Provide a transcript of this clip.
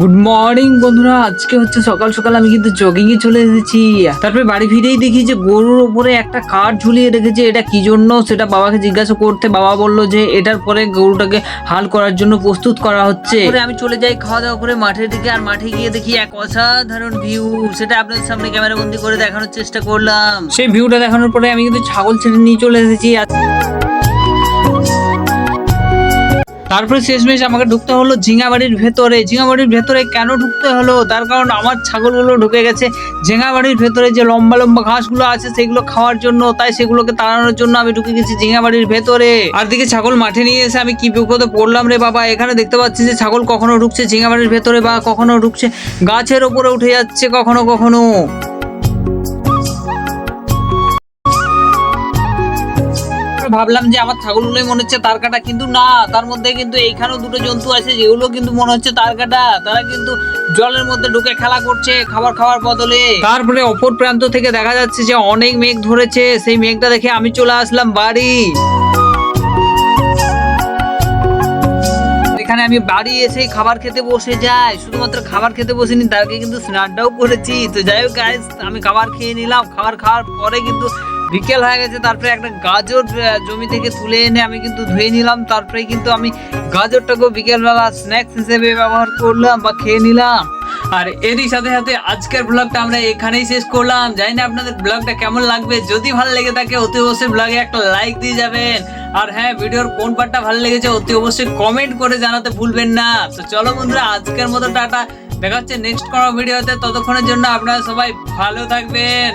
Good morning বন্ধুরা। আজকে হচ্ছে সকাল সকাল আমি কিন্তু জগিং এ চলে এসেছি। তারপরে বাড়ি ফিরেই দেখি যে গরুর ওপরে একটা কাঠ ঝুলিয়ে রেখেছে। এটা কি জন্য? সেটা বাবাকে জিজ্ঞাসা করতে বাবা বলল যে, এটার পরে গরুটাকে হাল করার জন্য প্রস্তুত করা হচ্ছে। আমি চলে যাই খাওয়া দাওয়া করে মাঠের দিকে। আর মাঠে গিয়ে দেখি এক অসাধারণ ভিউ সেটা আপনাদের সামনে ক্যামেরা বন্দি করে দেখানোর চেষ্টা করলাম। সেই ভিউটা দেখানোর পরে আমি কিন্তু ছাগল ছেড়ে নিয়ে চলে এসেছি। আর তারপরে শেষমেশ আমাকে ঢুকতে হলো ঝিঙাবাড়ির ভেতরে। ঝিঙাবাড়ির ভেতরে কেন ঢুকতে হলো? তার কারণ আমার ছাগলগুলো ঢুকে গেছে। ঝিঙাবাড়ির ভেতরে যে লম্বা লম্বা ঘাসগুলো আছে, সেগুলো খাওয়ার জন্য, তাই সেগুলোকে তাড়ানোর জন্য আমি ঢুকে গেছি ঝিঙাবাড়ির ভেতরে। আর দিকে ছাগল মাঠে নিয়ে এসে আমি কি বিপদে পড়লাম রে বাবা? এখানে দেখতে পাচ্ছি যে ছাগল কখনো ঢুকছে ঝিঙাবাড়ির ভেতরে বা কখনো ঢুকছে গাছের ওপরে উঠে যাচ্ছে কখনো কখনো। ভাবলাম যে আমার ছাগলগুলোই মনে হচ্ছে তার কাটা, কিন্তু না, তার মধ্যে কিন্তু এইখানেও দুটো জন্তু আছে যেগুলো কিন্তু মনে হচ্ছে তার কাটা। তারা কিন্তু জলের মধ্যে ঢুকে খেলা করছে খাবার খাওয়ার বদলে। তারপরে অপর প্রান্ত থেকে দেখা যাচ্ছে যে অনেক মেঘ ধরেছে। সেই মেঘটা দেখে আমি চলে আসলাম বাড়ি। এখানে আমি বাড়ি এসে খাবার খেতে বসে যাই। শুধুমাত্র খাবার খেতে বসিনি, তার আগে কিন্তু স্নানটাও করেছি। তো যাই হোক আমি খাবার খেয়ে নিলাম। খাবার খাওয়ার পরে কিন্তু বিকেল হয়ে গেছে, তারপরে একটা গাজর জমি থেকে তুলে এনে আমি কিন্তু ধুয়ে নিলাম। তারপরে কিন্তু আমি গাজরটাকেও বিকেলবেলা স্ন্যাক্স হিসেবে ব্যবহার করলাম বা খেয়ে নিলাম। আর এরই সাথে সাথে আজকের ব্লগটা আমরা এখানেই শেষ করলাম। জানি না আপনাদের ব্লগটা কেমন লাগবে। যদি ভালো লেগে থাকে, অতি অবশ্যই ব্লগে একটা লাইক দিয়ে যাবেন। আর হ্যাঁ ভিডিওর কোন পার্টটা ভালো লেগেছে, অতি অবশ্যই কমেন্ট করে জানাতে ভুলবেন না। তো চলো বন্ধুরা, আজকের মতো টাটা। দেখা হচ্ছে নেক্সট কোনো ভিডিওতে ততক্ষণের জন্য আপনারা সবাই ভালো থাকবেন।